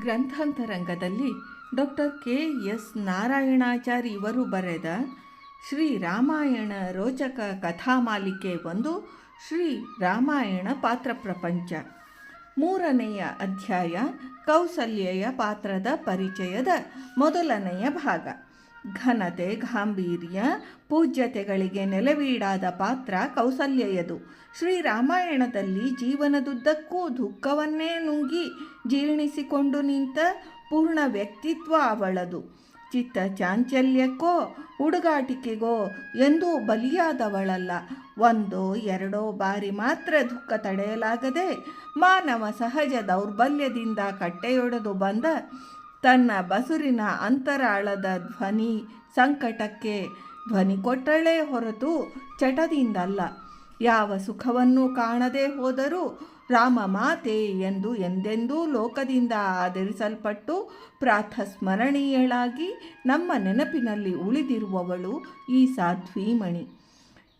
ಗ್ರಂಥಾಂತರಂಗದಲ್ಲಿ doctor K S Narayanachari ಇವರು ಬರೆದ ಶ್ರೀ ರಾಮಾಯಣ ರೋಚಕ ಕಥಾಮಾಲಿಕೆ ಒಂದು ಶ್ರೀ ರಾಮಾಯಣ ಪಾತ್ರ ಪ್ರಪಂಚ. ಮೂರನೆಯ ಅಧ್ಯಾಯ ಕೌಸಲ್ಯೆಯ ಪಾತ್ರದ ಪರಿಚಯದ ಮೊದಲನೆಯ ಭಾಗ. ಘನತೆ, ಗಾಂಭೀರ್ಯ, ಪೂಜ್ಯತೆಗಳಿಗೆ ನೆಲೆವೀಡಾದ ಪಾತ್ರ ಕೌಸಲ್ಯದು ಶ್ರೀರಾಮಾಯಣದಲ್ಲಿ ಜೀವನದುದ್ದಕ್ಕೂ ದುಃಖವನ್ನೇ ನುಂಗಿ ಜೀರ್ಣಿಸಿಕೊಂಡು ನಿಂತ ಪೂರ್ಣ ವ್ಯಕ್ತಿತ್ವ ಅವಳದು. ಚಿತ್ತ ಚಾಂಚಲ್ಯಕ್ಕೋ ಹುಡುಗಾಟಿಕೆಗೋ ಎಂದೂ ಬಲಿಯಾದವಳಲ್ಲ. ಒಂದೋ ಎರಡೋ ಬಾರಿ ಮಾತ್ರ ದುಃಖ ತಡೆಯಲಾಗದೆ ಮಾನವ ಸಹಜ ದೌರ್ಬಲ್ಯದಿಂದ ಕಟ್ಟೆಯೊಡೆದು ಬಂದ ತನ್ನ ಬಸುರಿನ ಅಂತರಾಳದ ಧ್ವನಿ ಸಂಕಟಕ್ಕೆ ಧ್ವನಿ ಕೊಟ್ಟಳೇ ಹೊರತು ಚಟದಿಂದಲ್ಲ. ಯಾವ ಸುಖವನ್ನು ಕಾಣದೆ ಹೋದರೂ ರಾಮ ಮಾತೆ ಎಂದು ಎಂದೆಂದೂ ಲೋಕದಿಂದ ಆಧರಿಸಲ್ಪಟ್ಟು ಪ್ರಾತಸ್ಮರಣೀಯಳಾಗಿ ನಮ್ಮ ನೆನಪಿನಲ್ಲಿ ಉಳಿದಿರುವವಳು ಈ ಸಾಧ್ವೀಮಣಿ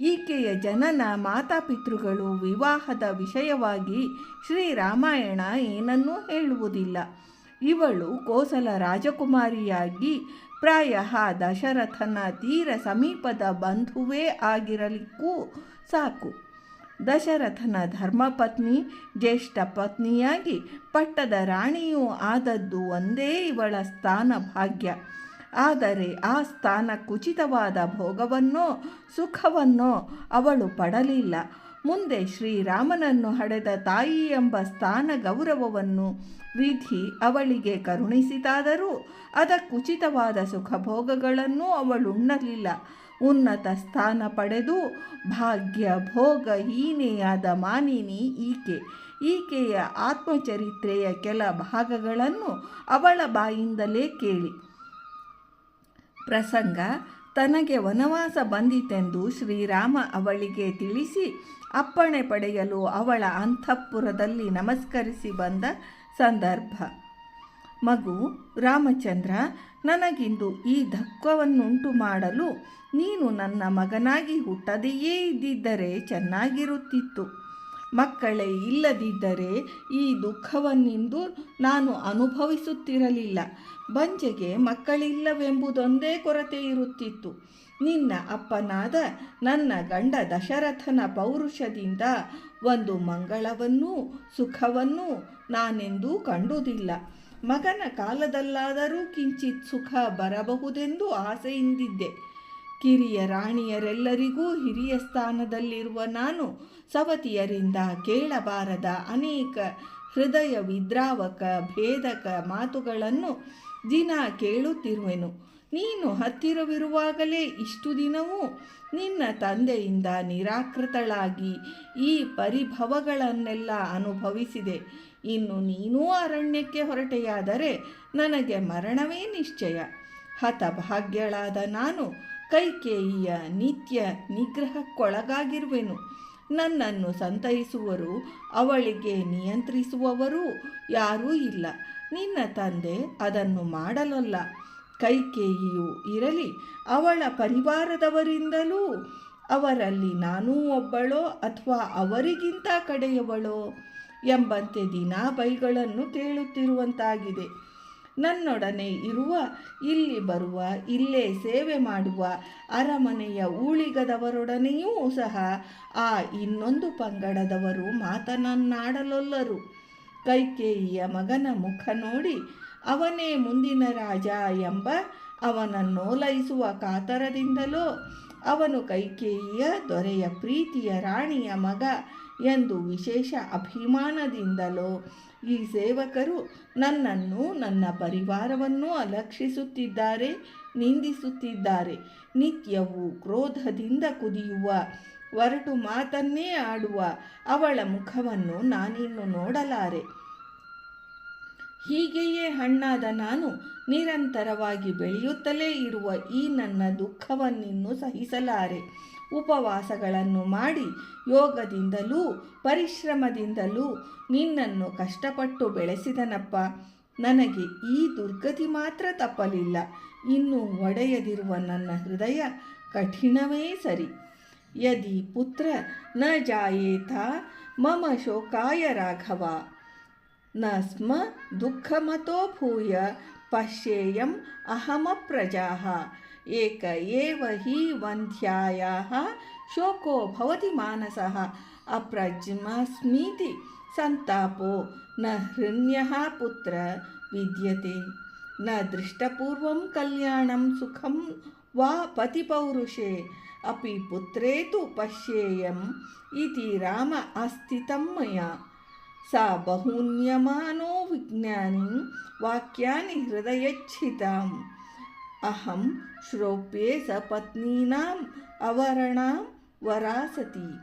ಈಕೆಯ ಜನನ ಮಾತಾಪಿತೃಗಳು ವಿವಾಹದ ವಿಷಯವಾಗಿ ಶ್ರೀರಾಮಾಯಣ ಏನನ್ನೂ ಹೇಳುವುದಿಲ್ಲ. ಇವಳು ಕೋಸಲ ರಾಜಕುಮಾರಿಯಾಗಿ ಪ್ರಾಯ ದಶರಥನ ತೀರ ಸಮೀಪದ ಬಂಧುವೇ ಆಗಿರಲಿಕ್ಕೂ ಸಾಕು. ದಶರಥನ ಧರ್ಮಪತ್ನಿ, ಜ್ಯೇಷ್ಠ ಪತ್ನಿಯಾಗಿ ಪಟ್ಟದ ರಾಣಿಯೂ ಆದದ್ದು ಒಂದೇ ಇವಳ ಸ್ಥಾನ ಭಾಗ್ಯ. ಆದರೆ ಆ ಸ್ಥಾನ ಕುಚಿತವಾದ ಭೋಗವನ್ನೋ, ಸುಖವನ್ನೋ ಅವಳು ಪಡಲಿಲ್ಲ. ಮುಂದೆ ಶ್ರೀರಾಮನನ್ನು ಹಡೆದ ತಾಯಿ ಎಂಬ ಸ್ಥಾನ ಗೌರವವನ್ನು ವಿಧಿ ಅವಳಿಗೆ ಕರುಣಿಸಿತಾದರೂ ಅದಕ್ಕುಚಿತವಾದ ಸುಖಭೋಗಗಳನ್ನು ಅವಳುಣ್ಣಲಿಲ್ಲ ಉನ್ನತ ಸ್ಥಾನ ಪಡೆದು ಭಾಗ್ಯ ಭೋಗ ಹೀನೆಯಾದ ಮಾನಿನಿ ಈಕೆ. ಈಕೆಯ ಆತ್ಮಚರಿತ್ರೆಯ ಕೆಲ ಭಾಗಗಳನ್ನು ಅವಳ ಬಾಯಿಂದಲೇ ಕೇಳಿ. ಪ್ರಸಂಗ ತನಗೆ ವನವಾಸ ಬಂದಿತೆಂದು ಶ್ರೀರಾಮ ಅವಳಿಗೆ ತಿಳಿಸಿ ಅಪ್ಪಣೆ ಪಡೆಯಲು ಅವಳ ಅಂತಃಪುರದಲ್ಲಿ ನಮಸ್ಕರಿಸಿ ಬಂದ ಸಂದರ್ಭ. ಮಗು, ರಾಮಚಂದ್ರ, ನನಗಿಂದು ಈ ಧಕ್ಕವನ್ನುಂಟು ಮಾಡಲು ನೀನು ನನ್ನ ಮಗನಾಗಿ ಹುಟ್ಟದೆಯೇ ಇದ್ದಿದ್ದರೆ ಚೆನ್ನಾಗಿರುತ್ತಿತ್ತು. ಮಕ್ಕಳೇ, ಇಲ್ಲದಿದ್ದರೆ ಈ ದುಃಖವನ್ನಿಂದು ನಾನು ಅನುಭವಿಸುತ್ತಿರಲಿಲ್ಲ. ಬಂಜೆಗೆ ಮಕ್ಕಳಿಲ್ಲವೆಂಬುದೊಂದೇ ಕೊರತೆ ಇರುತ್ತಿತ್ತು. ನಿನ್ನ ಅಪ್ಪನಾದ ನನ್ನ ಗಂಡ ದಶರಥನ ಪೌರುಷದಿಂದ ಒಂದು ಮಂಗಳವನ್ನೂ ಸುಖವನ್ನೂ ನಾನೆಂದೂ ಕಂಡುದಿಲ್ಲ. ಮಗನ ಕಾಲದಲ್ಲಾದರೂ ಕಿಂಚಿತ್ ಸುಖ ಬರಬಹುದೆಂದು ಆಸೆಯಿಂದಿದ್ದೆ. ಕಿರಿಯ ರಾಣಿಯರೆಲ್ಲರಿಗೂ ಹಿರಿಯ ಸ್ಥಾನದಲ್ಲಿರುವ ನಾನು ಸವತಿಯರಿಂದ ಕೇಳಬಾರದ ಅನೇಕ ಹೃದಯ ವಿದ್ರಾವಕ ಭೇದಕ ಮಾತುಗಳನ್ನು ದಿನ ಕೇಳುತ್ತಿರುವೆನು. ನೀನು ಹತ್ತಿರವಿರುವಾಗಲೇ ಇಷ್ಟು ದಿನವೂ ನಿನ್ನ ತಂದೆಯಿಂದ ನಿರಾಕೃತಳಾಗಿ ಈ ಪರಿಭವಗಳನ್ನೆಲ್ಲ ಅನುಭವಿಸಿದೆ. ಇನ್ನು ನೀನೂ ಅರಣ್ಯಕ್ಕೆ ಹೊರಟೆಯಾದರೆ ನನಗೆ ಮರಣವೇ ನಿಶ್ಚಯ. ಹತಭಾಗ್ಯಳಾದ ನಾನು ಕೈಕೇಯಿಯ ನಿತ್ಯ ನಿಗ್ರಹಕ್ಕೊಳಗಾಗಿರುವೆನು. ನನ್ನನ್ನು ಸಂತೈಸುವರು, ಅವಳಿಗೆ ನಿಯಂತ್ರಿಸುವವರು ಯಾರೂ ಇಲ್ಲ. ನಿನ್ನ ತಂದೆ ಅದನ್ನು ಮಾಡಲಲ್ಲ. ಕೈಕೇಯಿಯು ಇರಲಿ, ಅವಳ ಪರಿವಾರದವರಿಂದಲೂ. ಅವರಲ್ಲಿ ನಾನೂ ಒಬ್ಬಳೋ ಅಥವಾ ಅವರಿಗಿಂತ ಕಡೆಯವಳೋ ಎಂಬಂತೆ ದಿನಾ ಬೈಗಳನ್ನು ಕೇಳುತ್ತಿರುವಂತಾಗಿದೆ ನನ್ನೊಡನೆ ಇರುವ, ಇಲ್ಲಿ ಬರುವ, ಇಲ್ಲೇ ಸೇವೆ ಮಾಡುವ ಅರಮನೆಯ ಊಳಿಗದವರೊಡನೆಯೂ ಸಹ ಆ ಇನ್ನೊಂದು ಪಂಗಡದವರು ಮಾತನನ್ನಾಡಲೊಲ್ಲರು. ಕೈಕೇಯಿಯ ಮಗನ ಮುಖ ನೋಡಿ ಅವನೇ ಮುಂದಿನ ರಾಜ ಎಂಬ ಅವನನ್ನೋಲೈಸುವ ಕಾತರದಿಂದಲೋ ಅವನು ಕೈಕೇಯಿಯ ದೊರೆಯ ಪ್ರೀತಿಯ ರಾಣಿಯ ಮಗ ಎಂದು ವಿಶೇಷ ಅಭಿಮಾನದಿಂದಲೋ ಈ ಸೇವಕರು ನನ್ನನ್ನು, ನನ್ನ ಪರಿವಾರವನ್ನು ಅಲಕ್ಷಿಸುತ್ತಿದ್ದಾರೆ, ನಿಂದಿಸುತ್ತಿದ್ದಾರೆ. ನಿತ್ಯವೂ ಕ್ರೋಧದಿಂದ ಕುದಿಯುವ, ಒರಟು ಮಾತನ್ನೇ ಆಡುವ ಅವಳ ಮುಖವನ್ನು ನಾನಿನ್ನು ನೋಡಲಾರೆ. ಹೀಗೆಯೇ ಹಣ್ಣಾದ ನಾನು ನಿರಂತರವಾಗಿ ಬೆಳೆಯುತ್ತಲೇ ಇರುವ ಈ ನನ್ನ ದುಃಖವನ್ನಿನ್ನು ಸಹಿಸಲಾರೆ. ಉಪವಾಸಗಳನ್ನು ಮಾಡಿ ಯೋಗದಿಂದಲೂ, ಪರಿಶ್ರಮದಿಂದಲೂ ನಿನ್ನನ್ನು ಕಷ್ಟಪಟ್ಟು ಬೆಳೆಸಿದನಪ್ಪ. ನನಗೆ ಈ ದುರ್ಗತಿ ಮಾತ್ರ ತಪ್ಪಲಿಲ್ಲ. ಇನ್ನು ಒಡೆಯದಿರುವ ನನ್ನ ಹೃದಯ ಕಠಿಣವೇ ಸರಿ. ಯದಿ ಪುತ್ರ, ನ ಜಾಯೇತ, ಮಮ ಶೋಕಾಯ ರಾಘವ. ನ ಸ್ಮ ದುಃಖಮತೋ ಭೂಯ, ಪಶ್ಯೇಯಂ ಅಹಮಪ್ರಜಾಃ एक एव हि वन्ध्यायाः शोको भवति मानसः। अप्रज्मस्मीति। सन्तापो न हृण्यः पुत्र। विद्यते। न दृष्टपूर्वं कल्याणं सुखं वा पतिपौरुषे। अपि पुत्रे तु पश्येयम् इति राम अस्तितं मया। सा बहून्यमानो विज्ञानी वाक्यानि हृदयच्छिताम्। अहं श्रोप्ये अवरणां वरासति।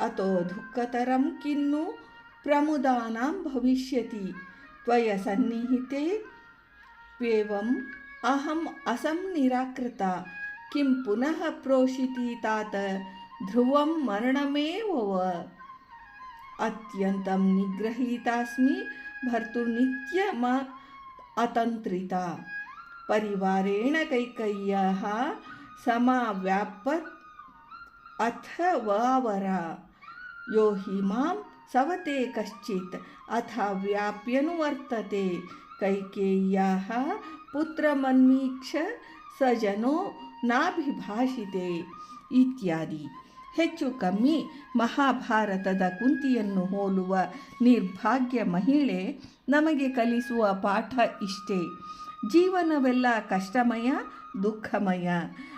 अतो दुःखतरं किन्नु प्रमुदानां भविष्यति। त्वया सन्निहिते एवम् अहम् निराकृता। किं पुनः प्रोषिति तात? ध्रुवं मरणमेव अत्यन्तं निग्रहीतास्मि भर्तुर्नित्यम अतन्त्रिता। परिवारेण कैकय्याः समाव्यापत् अथ वावरा यो हि मां सवते कश्चित् अथ व्याप्यनुवर्तते कैकेय्याः पुत्रमन्वीक्ष स जनो नाभिभाषिते इत्यादि ಹೆಚ್ಚು ಕಮ್ಮಿ ಮಹಾಭಾರತದ ಕುಂತಿಯನ್ನು ಹೋಲುವ ನಿರ್ಭಾಗ್ಯ ಮಹಿಳೆ ನಮಗೆ ಕಲಿಸುವ ಪಾಠ ಇಷ್ಟೇ ಜೀವನವೆಲ್ಲ ಕಷ್ಟಮಯ, ದುಃಖಮಯ.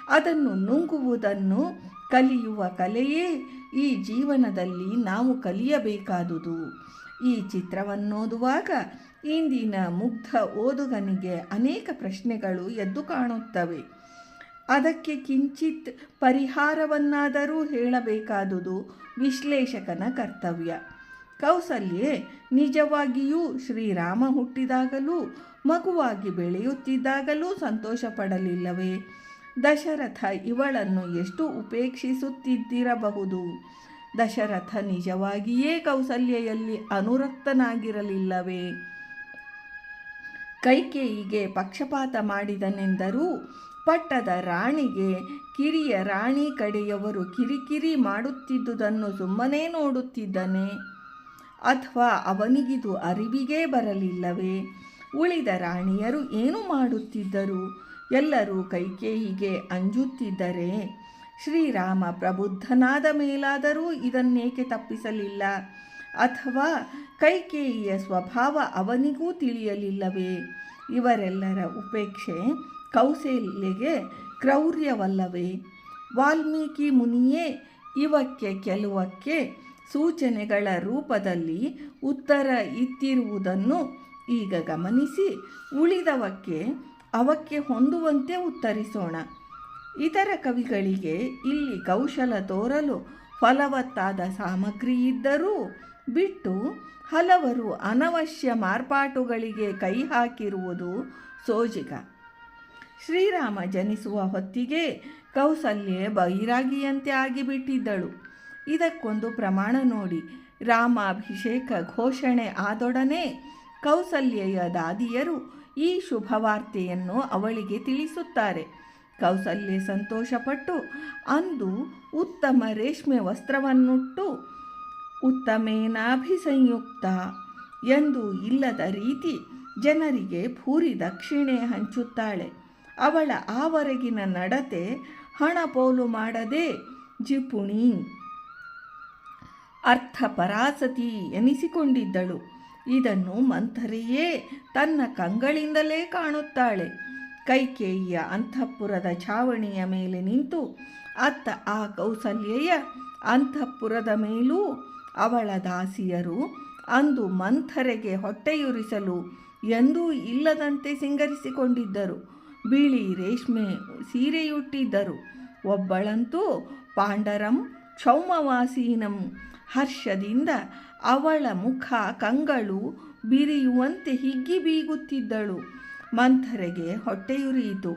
ಅದನ್ನು ನುಂಗುವುದನ್ನು ಕಲಿಯುವ ಕಲೆಯೇ ಈ ಜೀವನದಲ್ಲಿ ನಾವು ಕಲಿಯಬೇಕಾದುದು. ಈ ಚಿತ್ರವನ್ನೋದುವಾಗ ಇಂದಿನ ಮುಗ್ಧ ಓದುಗನಿಗೆ ಅನೇಕ ಪ್ರಶ್ನೆಗಳು ಎದ್ದು ಕಾಣುತ್ತವೆ. ಅದಕ್ಕೆ ಕಿಂಚಿತ್ ಪರಿಹಾರವನ್ನಾದರೂ ಹೇಳಬೇಕಾದುದು ವಿಶ್ಲೇಷಕನ ಕರ್ತವ್ಯ. ಕೌಸಲ್ಯೆ ನಿಜವಾಗಿಯೂ ಶ್ರೀರಾಮ ಹುಟ್ಟಿದಾಗಲೂ, ಮಗುವಾಗಿ ಬೆಳೆಯುತ್ತಿದ್ದಾಗಲೂ ಸಂತೋಷ ಪಡಲಿಲ್ಲವೇ ದಶರಥ ಇವಳನ್ನು ಎಷ್ಟು ಉಪೇಕ್ಷಿಸುತ್ತಿದ್ದಿರಬಹುದು? ದಶರಥ ನಿಜವಾಗಿಯೇ ಕೌಸಲ್ಯೆಯಲ್ಲಿ ಅನುರಕ್ತನಾಗಿರಲಿಲ್ಲವೇ? ಕೈಕೇಯಿಗೆ ಪಕ್ಷಪಾತ ಮಾಡಿದನೆಂದರೂ, ಪಟ್ಟದ ರಾಣಿಗೆ ಕಿರಿಯ ರಾಣಿ ಕಡೆಯವರು ಕಿರಿಕಿರಿ ಮಾಡುತ್ತಿದ್ದುದನ್ನು ಸುಮ್ಮನೆ ನೋಡುತ್ತಿದ್ದನೆ. ಅಥವಾ ಅವನಿಗಿದು ಅರಿವಿಗೇ ಬರಲಿಲ್ಲವೇ? ಉಳಿದ ರಾಣಿಯರು ಏನು ಮಾಡುತ್ತಿದ್ದರು? ಎಲ್ಲರೂ ಕೈಕೇಯಿಗೆ ಅಂಜುತ್ತಿದ್ದರೆ ಶ್ರೀರಾಮ ಪ್ರಬುದ್ಧನಾದ ಮೇಲಾದರೂ ಇದನ್ನೇಕೆ ತಪ್ಪಿಸಲಿಲ್ಲ? ಅಥವಾ ಕೈಕೇಯಿಯ ಸ್ವಭಾವ ಅವನಿಗೂ ತಿಳಿಯಲಿಲ್ಲವೇ? ಇವರೆಲ್ಲರ ಉಪೇಕ್ಷೆ ಕೌಸಲ್ಯಗೆ ಕ್ರೌರ್ಯವಲ್ಲವೇ? ವಾಲ್ಮೀಕಿ ಮುನಿಯೇ, ಇವಕ್ಕೆ, ಕೆಲವಕ್ಕೆ ಸೂಚನೆಗಳ ರೂಪದಲ್ಲಿ ಉತ್ತರ ಇತ್ತಿರುವುದನ್ನು ಈಗ ಗಮನಿಸಿ. ಉಳಿದವಕ್ಕೆ ಅವಕ್ಕೆ ಹೊಂದುವಂತೆ ಉತ್ತರಿಸೋಣ. ಇತರ ಕವಿಗಳಿಗೆ ಇಲ್ಲಿ ಕೌಶಲ ತೋರಲು ಫಲವತ್ತಾದ ಸಾಮಗ್ರಿ ಇದ್ದರೂ ಬಿಟ್ಟು ಹಲವರು ಅನವಶ್ಯ ಮಾರ್ಪಾಟುಗಳಿಗೆ ಕೈ ಹಾಕಿರುವುದು ಸೋಜಿಗ. ಶ್ರೀರಾಮ ಜನಿಸುವ ಹೊತ್ತಿಗೆ ಕೌಸಲ್ಯ ಬೈರಾಗಿಯಂತೆ ಆಗಿಬಿಟ್ಟಿದ್ದಳು. ಇದಕ್ಕೊಂದು ಪ್ರಮಾಣ ನೋಡಿ. ರಾಮಾಭಿಷೇಕ ಘೋಷಣೆ ಆದೊಡನೆ ಕೌಸಲ್ಯಯ ದಾದಿಯರು ಈ ಶುಭವಾರ್ತೆಯನ್ನು ಅವಳಿಗೆ ತಿಳಿಸುತ್ತಾರೆ. ಕೌಸಲ್ಯೆ ಸಂತೋಷಪಟ್ಟು, ಅಂದು ಉತ್ತಮ ರೇಷ್ಮೆ ವಸ್ತ್ರವನ್ನುಟ್ಟು ಉತ್ತಮೇನಾಭಿಸಂಯುಕ್ತ ಎಂದು ಇಲ್ಲದ ರೀತಿ ಜನರಿಗೆ ಭೂರಿ ದಕ್ಷಿಣೆ ಹಂಚುತ್ತಾಳೆ. ಅವಳ ಆವರೆಗಿನ ನಡತೆ ಹಣ ಪೋಲು ಮಾಡದೆ ಜಿಪುಣಿ ಅರ್ಥಪರಾಸತಿ ಎನಿಸಿಕೊಂಡಿದ್ದಳು. ಇದನ್ನು ಮಂಥರೆಯೇ ತನ್ನ ಕಂಗಳಿಂದಲೇ ಕಾಣುತ್ತಾಳೆ. ಕೈಕೇಯಿಯ ಅಂತಃಪುರದ ಛಾವಣಿಯ ಮೇಲೆ ನಿಂತು ಅತ್ತ ಆ ಕೌಸಲ್ಯೆಯ ಅಂತಃಪುರದ ಮೇಲೂ ಅವಳ ದಾಸಿಯರು ಅಂದು ಮಂಥರೆಗೆ ಹೊಟ್ಟೆಯುರಿಸಲು ಎಂದೂ ಇಲ್ಲದಂತೆ ಸಿಂಗರಿಸಿಕೊಂಡಿದ್ದರು. ಬಿಳಿ ರೇಷ್ಮೆ ಸೀರೆಯುಟ್ಟಿದ್ದರು. ಒಬ್ಬಳಂತೂ ಪಾಂಡರಂ ಕ್ಷೌಮವಾಸೀನಂ ಹರ್ಷದಿಂದ ಅವಳ ಮುಖ ಕಂಗಳು ಬಿರಿಯುವಂತೆ ಹಿಗ್ಗಿ ಬೀಗುತ್ತಿದ್ದಳು. ಮಂಥರೆಗೆ ಹೊಟ್ಟೆಯುರಿಯಿತು.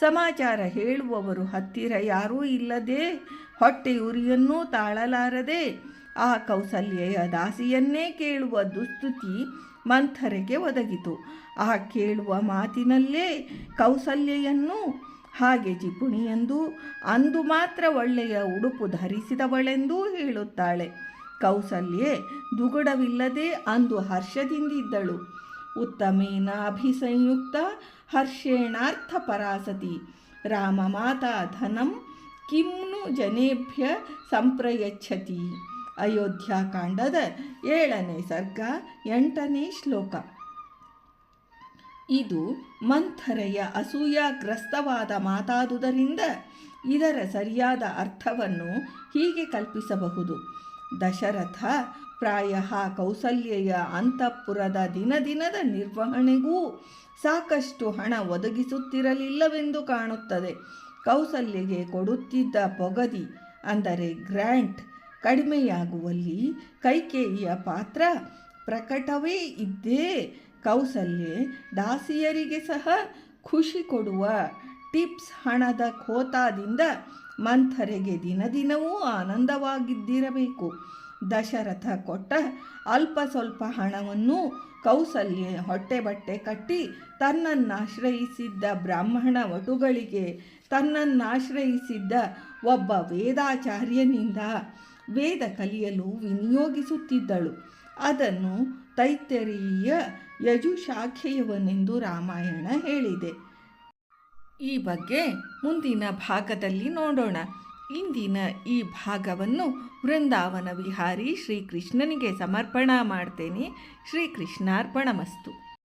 ಸಮಾಚಾರ ಹೇಳುವವರು ಹತ್ತಿರ ಯಾರೂ ಇಲ್ಲದೆ ಹೊಟ್ಟೆಯುರಿಯನ್ನೂ ತಾಳಲಾರದೆ ಆ ಕೌಸಲ್ಯೆಯ ದಾಸಿಯನ್ನೇ ಕೇಳುವ ದುಸ್ತುತಿ ಮಂಥರೆಗೆ ಒದಗಿತು. ಆ ಕೇಳುವ ಮಾತಿನಲ್ಲೇ ಕೌಸಲ್ಯೆಯನ್ನು ಹಾಗೆ ಜಿಪುಣಿಯೆಂದು ಅಂದು ಮಾತ್ರ ಒಳ್ಳೆಯ ಉಡುಪು ಧರಿಸಿದವಳೆಂದೂ ಹೇಳುತ್ತಾಳೆ. ಕೌಸಲ್ಯೆ ದುಗುಡವಿಲ್ಲದೆ ಅಂದು ಹರ್ಷದಿಂದಿದ್ದಳು. ಉತ್ತಮೇನಾಭಿಸಂಯುಕ್ತ ಹರ್ಷೇಣಾರ್ಥ ಪರಾಸತಿ. ರಾಮ ಮಾತಾ ಧನಂ ಕಿಮ್ನು ಜನೇಭ್ಯ ಸಂಪ್ರಯಚ್ಛತಿ. ಅಯೋಧ್ಯಾಕಾಂಡದ ಏಳನೇ ಸರ್ಗ ಎಂಟನೇ ಶ್ಲೋಕ. ಇದು ಮಂಥರೆಯ ಅಸೂಯಾಗ್ರಸ್ತವಾದ ಮಾತಾದುದರಿಂದ ಇದರ ಸರಿಯಾದ ಅರ್ಥವನ್ನು ಹೀಗೆ ಕಲ್ಪಿಸಬಹುದು. ದಶರಥ ಪ್ರಾಯ ಕೌಸಲ್ಯೆಯ ಅಂತಃಪುರದ ದಿನ ದಿನದ ನಿರ್ವಹಣೆಗೂ ಸಾಕಷ್ಟು ಹಣ ಒದಗಿಸುತ್ತಿರಲಿಲ್ಲವೆಂದು ಕಾಣುತ್ತದೆ. ಕೌಸಲ್ಯಗೆ ಕೊಡುತ್ತಿದ್ದ ಪೊಗದಿ, ಅಂದರೆ ಗ್ರ್ಯಾಂಟ್, ಕಡಿಮೆಯಾಗುವಲ್ಲಿ ಕೈಕೇಯಿಯ ಪಾತ್ರ ಪ್ರಕಟವೇ ಇದ್ದೇ ಕೌಸಲ್ಯೆ ದಾಸಿಯರಿಗೆ ಸಹ ಖುಷಿ ಕೊಡುವ ಟಿಪ್ಸ್ ಹಣದ ಖೋತಾದಿಂದ ಮಂಥರೆಗೆ ದಿನ ದಿನವೂ ಆನಂದವಾಗಿದ್ದಿರಬೇಕು. ದಶರಥ ಕೊಟ್ಟ ಅಲ್ಪ ಸ್ವಲ್ಪ ಹಣವನ್ನು ಕೌಸಲ್ಯ ಹೊಟ್ಟೆ ಬಟ್ಟೆ ಕಟ್ಟಿ ತನ್ನನ್ನಾಶ್ರಯಿಸಿದ್ದ ಬ್ರಾಹ್ಮಣ ವಟುಗಳಿಗೆ, ತನ್ನನ್ನಾಶ್ರಯಿಸಿದ್ದ ಒಬ್ಬ ವೇದಾಚಾರ್ಯನಿಂದ ವೇದ ಕಲಿಯಲು ವಿನಿಯೋಗಿಸುತ್ತಿದ್ದಳು. ಅದನ್ನು ತೈತ್ತರೀಯ ಯಜುಶಾಖೆಯವನೆಂದು ರಾಮಾಯಣ ಹೇಳಿದೆ. ಈ ಬಗ್ಗೆ ಮುಂದಿನ ಭಾಗದಲ್ಲಿ ನೋಡೋಣ. ಇಂದಿನ ಈ ಭಾಗವನ್ನು ವೃಂದಾವನ ವಿಹಾರಿ ಶ್ರೀಕೃಷ್ಣನಿಗೆ ಸಮರ್ಪಣಾ ಮಾಡ್ತೇನೆ. ಶ್ರೀಕೃಷ್ಣಾರ್ಪಣಮಸ್ತು.